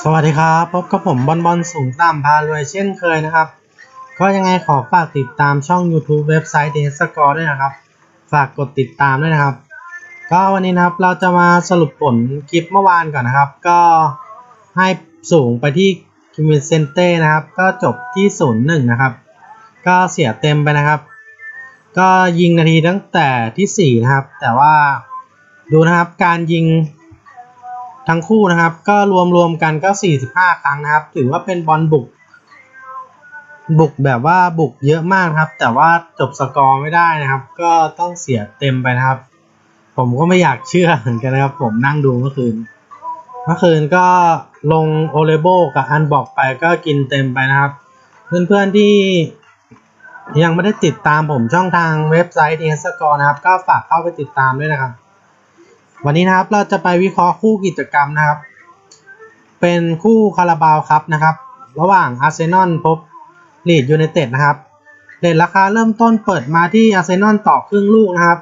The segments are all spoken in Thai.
สวัสดีครับ พบกับผมบอลบอลสูงต่ำพารวยเช่นเคยนะครับ ก็ยังไงขอฝากติดตามช่อง YouTube เว็บไซต์เดสกอร์ด้วยนะครับ ฝากกดติดตามด้วยนะครับ ก็วันนี้นะครับเราจะมาสรุปผลคลิปเมื่อวานก่อนนะครับ ก็ให้สูงไปที่คิมิเซนเต้นะครับ ก็จบที่ศูนย์หนึ่งนะครับ ก็เสียเต็มไปนะครับ ก็ยิงนาทีตั้งแต่ที่สี่นะครับ แต่ว่าดูนะครับการยิง ทั้งคู่นะครับก็รวมรวมๆกันก็ 45 ครั้งนะครับ ถือว่าเป็นบอลบุก บุกแบบว่าบุกเยอะมากครับ แต่ว่าจบสกอร์ไม่ได้นะครับ ก็ต้องเสียเต็มไปนะครับ ผมก็ไม่อยากเชื่อเหมือนกันนะครับ ผมนั่งดูเมื่อคืน เมื่อคืนก็ลงโอเลโบกับอันบอกไปก็กินเต็มไปนะครับ เพื่อนๆที่ยังไม่ได้ติดตามผมช่องทางเว็บไซต์ทีสกอร์นะครับ ก็ฝากเข้าไปติดตามด้วยนะครับ วันนี้นะครับเราจะไปวิเคราะห์คู่กิจกรรมนะครับ เป็นคู่คาราบาวครับนะครับ ระหว่างอาร์เซนอลพบลีดยูไนเต็ดนะครับเรทราคาเริ่มต้นเปิดมาที่อาร์เซนอลต่อครึ่งลูกนะครับ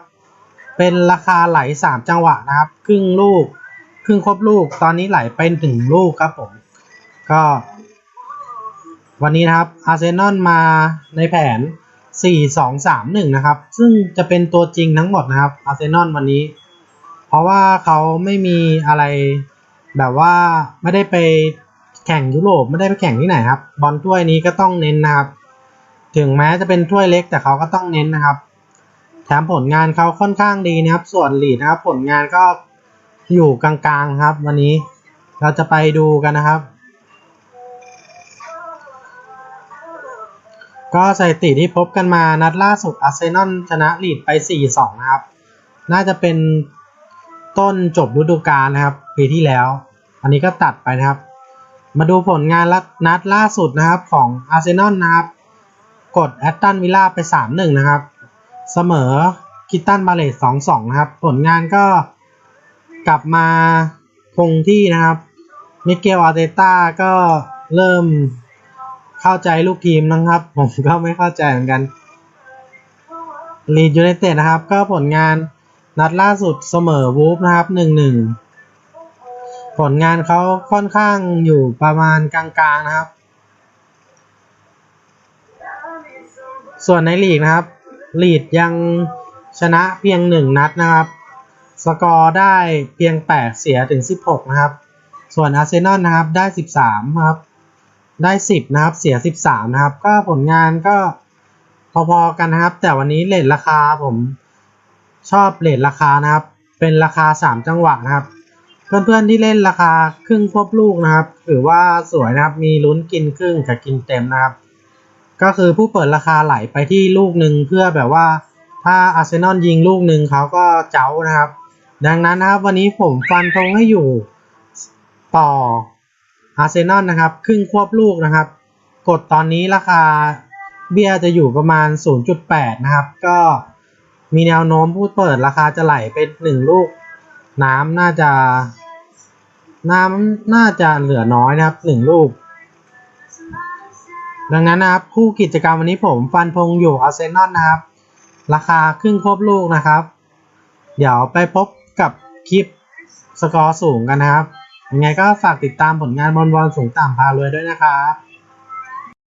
เป็นราคาไหล 3 จังหวะนะครับ ครึ่งลูก ครึ่งครบลูก ตอนนี้ไหลไปถึงลูกครับผม ก็ วันนี้นะครับอาร์เซนอลมาในแผน 4-2-3-1 นะครับ ซึ่งจะเป็นตัวจริงทั้งหมดนะครับอาร์เซนอลวันนี้ เพราะว่าเขาไม่มีอะไรแบบว่าไม่ได้ไปแข่งยุโรปไม่ได้ไปแข่งที่ไหนครับ บอลถ้วยนี้ก็ต้องเน้นนะครับ ถึงแม้จะเป็นถ้วยเล็กแต่เขาก็ต้องเน้นนะครับ แถมผลงานเขาค่อนข้างดีนะครับ ส่วนลีดนะครับ ผลงานก็อยู่กลางๆครับ วันนี้เราจะไปดูกันนะครับ ก็สถิติที่พบกันมานัดล่าสุดอาร์เซนอลชนะลีดไป 4-2 นะครับ น่าจะเป็น ต้นจบฤดูกาลนะครับ ปีที่แล้ว อันนี้ก็ตัดไปนะครับ มาดูผลงานนัดล่าสุดนะครับของอาร์เซนอลนะครับ กดแอตตันวิลล่าไป 3-1 นะครับ เสมอคิตตันบาเลต2-2 นะครับ ผลงานก็กลับมาคงที่นะครับมิเกลอาร์เตต้าก็เริ่มเข้าใจลูกทีมนะครับ ผมก็ไม่เข้าใจเหมือนกันลีดยูไนเต็ดนะครับ ก็ผลงาน นัดล่าสุดเสมอวูฟนะครับหนึ่งหนึ่งผลงานเขาค่อนข้างอยู่ประมาณกลางๆนะครับ ส่วนในลีกนะครับ ลีดยังชนะเพียงหนึ่งนัดนะครับ สกอร์ได้เพียง8เสียถึง16นะครับ ส่วนอาร์เซนอลนะครับได้13นะครับ ได้10นะครับ เสีย13นะครับ ก็ผลงานก็พอๆกันนะครับ แต่วันนี้เลทราคาผม ชอบเลทราคานะครับ เป็นราคา 3 จังหวะนะครับ เพื่อนๆที่เล่นราคาครึ่งควบลูกนะครับถือว่าสวยนะครับมีลุ้นกินครึ่งกับกินเต็มนะครับ ก็คือผู้เปิดราคาไหลไปที่ลูกหนึ่งเพื่อแบบว่าถ้าอาร์เซนอลยิงลูกหนึ่งเขาก็เจ้านะครับ ดังนั้นนะครับวันนี้ผมฟันธงให้อยู่ต่ออาร์เซนอลนะครับครึ่งควบลูกนะครับ กดตอนนี้ราคาเบียจะอยู่ประมาณ 0.8 นะครับ ก็ มีแนวโน้มผู้เปิดราคาจะไหลเป็นหนึ่งลูก น้ำน่าจะ น้ำน่าจะเหลือน้อยนะครับหนึ่งลูก ดังนั้นนะครับคู่กิจกรรมวันนี้ผมฟันธงอยู่อาร์เซนอลนะครับ ราคาครึ่งควบลูกนะครับ เดี๋ยวไปพบกับคลิปสกอร์สูงกันนะครับยังไงก็ฝากติดตามผลงานบอลบอลสูงต่ำพารวยด้วยนะครับ